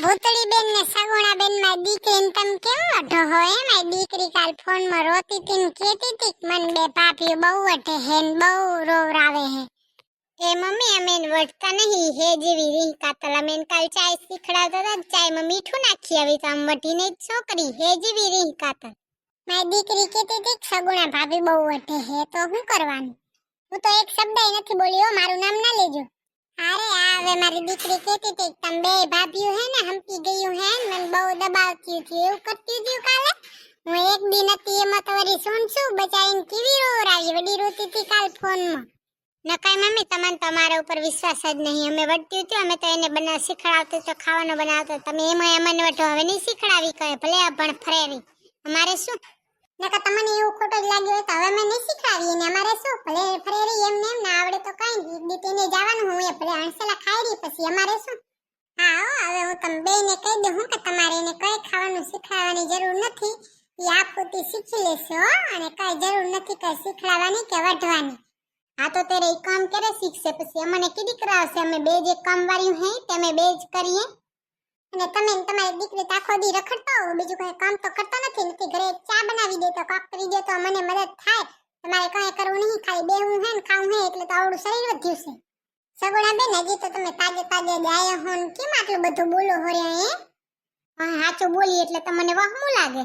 ભૂતળી બેન ને સગુણા બેનમાં દીકરી તમ કેમ અઢો હો? એ મારી દીકરી કાલ ફોનમાં રોતી હતી કેતી હતી મન બે પાપીઓ બહુ વઢે હે ને બહુ રોવરાવે હે. એ મમ્મી, અમે વટતા નહીં. હે જેવી રીહ કાતલ અમે કાલ ચાય શીખડાવતા હતા ચાયમાં મીઠું નાખી આવી તો આમ વટીને છોકરી. હે જેવી રીહ કાતલ. મારી દીકરી કેતી હતી સગુણા ભાભી બહુ વઢે હે, તો શું કરવાનું? હું તો એક શબ્દ નથી બોલ્યો, મારું નામ ના લેજો. અરે આ હવે મારી દીકરી કહેતી હતી તમે બે ભાભીઓ હે ને, હમકી ગયું હે ને, મને બહુ દબાવતી હતી, એવું કરતી હતી કાલે? હું એક દી હતી, એમાં તો વળી સુન છું બચાવીને કેવી રોવરાવી વડી રોતી હતી કાલ ફોનમાં. નકાય મમ્મી, તમને તમારા ઉપર વિશ્વાસ જ નહીં. અમે વડતી હતી, અમે તો એને બનાવ શીખડાવતી તો ખાવાનું બનાવતો તમે એમાં એમને વટો હવે નહીં શીખડાવી કહે ભલે પણ ફરેવી અમારે શું? નકા તમને એવું ખોટું જ લાગ્યું હોય તો હવે અમે નહીં શીખડાવીએ ને અમારે શું? ભલે ફરેરી એમને એમ ના આવડે તો કઈ નહીં. દી તેને જવાનું, હું એ ભલે હણસેલા ખાઈ રહી, પછી અમારે શું? હા હવે હું તમે બેને કહી દઉં હું કે તમારે એને કઈ ખાવાનું શીખડાવવાની જરૂર નથી. એ આપ પોતે શીખી લેશે, હો, અને કઈ જરૂર નથી કઈ શીખડાવવાની કે વઢવાની. હા, તો ત્યારે એ કામ ક્યારે શીખશે. પછી અમને કીધી કરાવશે, અમે બે જે કામ વાળ્યું હે, તે અમે બે જ કરીએ. અને તમે તમારી દીકરી આખો દી રખડતા હો બીજું કઈ કામ તો કરતા નથી નથી ઘરે ચા બનાવી દે તો કાક કરી દે તો મને મદદ થાય. તમારે કઈ કરવું નહીં, ખાલી બેહવું હે ને ખાવું હે એટલે તો આવડું શરીર વધ્યું છે સગુણા બેન, હજી તો તમે તાજે તાજે જ હો ને કેમ આટલું બધું બોલો હો રે હે? હા, સાચું બોલી એટલે તમને વહમું લાગે.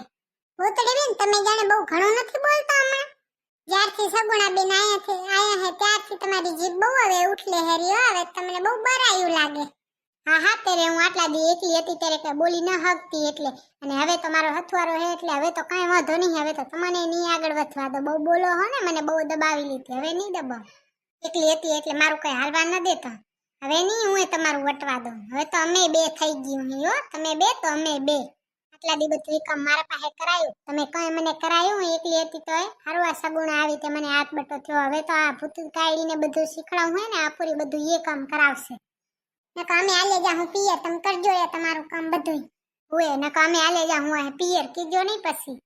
ભૂતળી બેન, તમે જાણે બહુ ઘણું નથી બોલતા હમણાં. જ્યારથી સગુણા બેન આયા છે આયા હે, ત્યારથી તમારી જીભ બહુ હવે ઉઠલે હેરી હવે તમને બહુ બરાયું લાગે. હા હા, ત્યારે હું આટલા દી એકલી હતી ત્યારે કઈ બોલી ન હકતી એટલે. અને હવે તો મારો હથવારો હે એટલે હવે તો કાંઈ વાંધો નહીં, હવે તો તમને નહીં આગળ વધવા દો. બહુ બોલો હો ને, મને બહુ દબાવી લીધી. હવે નહીં દબાવ. એકલી હતી એટલે મારું કંઈ હાલવા ન દેતા. હવે નહીં, હું તમારું વટવા દઉં. હવે તો અમે બે થઈ ગયું હો તમે બે, તો અમે બે. આટલા દી બધું કામ મારા પાસે કરાયું. તમે કઈ મને કરાયું? હું એકલી હતી તો હારું આ સગુણ આવી તે મને હાથ બટો થયો. હવે તો આ ભૂત કાયડીને બધું શીખડાવું હોય ને, આ પૂરી બધું એ કામ કરાવશે. નકા અમે આલે જા, હું પિયર, તમે કરજો એ તમારું કામ બધું હોય નકા અમે આલે જા, હું આ પિયર કીજો નહીં પછી.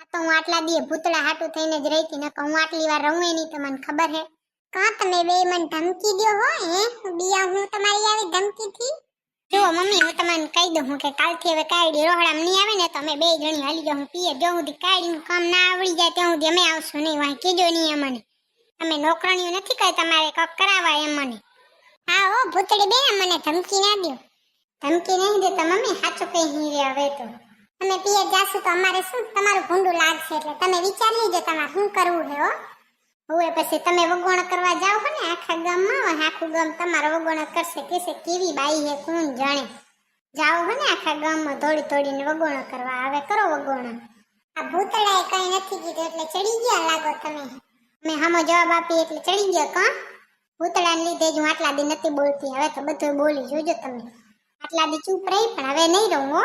આ તો હું આટલા દી ભૂતળા હાટું થઈને જ રહી હતી નકા હું આટલી વાર રહું નહીં, તમને ખબર હે? કા તમે બે મને ધમકી દ્યો હો, હે? બિયા, હું તમારી આવી ધમકી થી જો મમ્મી, હું તમને કહી દઉં કે કાલથી હવે કાયડી રોહડામ નહીં આવે ને, તો બે જણી હાલી જાઉં પિયર જો હું કાયડીનું કામ ના આવડી જાય, ત્યાં સુધી અમે આવશું નહીં વાંહે કીજો નહીં અમને અમે નોકરણીઓ નથી કહી તમારે કક કરાવવા એમ મને. ઓ બેન મને ધમકી ના દો ધમકી નહીં દેતા મમ્મી સાચું કઈ નહીં હવે તો. અમે પિયર જાશું તો અમારે શું? તમારું ભૂંડું લાગશે એટલે. તમે વિચાર લેજો તમારે શું કરવું હે. હો પછી તમે વગોણ કરવા જાઓ ને આખા ગામમાં હોય આખું ગામ તમારો વગોણ કરશે. કેસે કેવી બાઈ હે કોણ જાણે? જાઓ હો ને આખા ગામમાં દોડી દોડીને વગોણ કરવા. આવે કરો વગોણ. આ ભૂતળાએ કઈ નથી કીધું, એટલે ચડી ગયા લાગો તમે. મેં હામો જવાબ આપી એટલે ચડી ગયા, કા? ભૂતળાને લીધે જ હું આટલા દી નથી બોલતી. હવે તો બધું બોલી જોજો તમે. આટલા દી ચૂપ રહી પણ હવે નહીં રહું હો.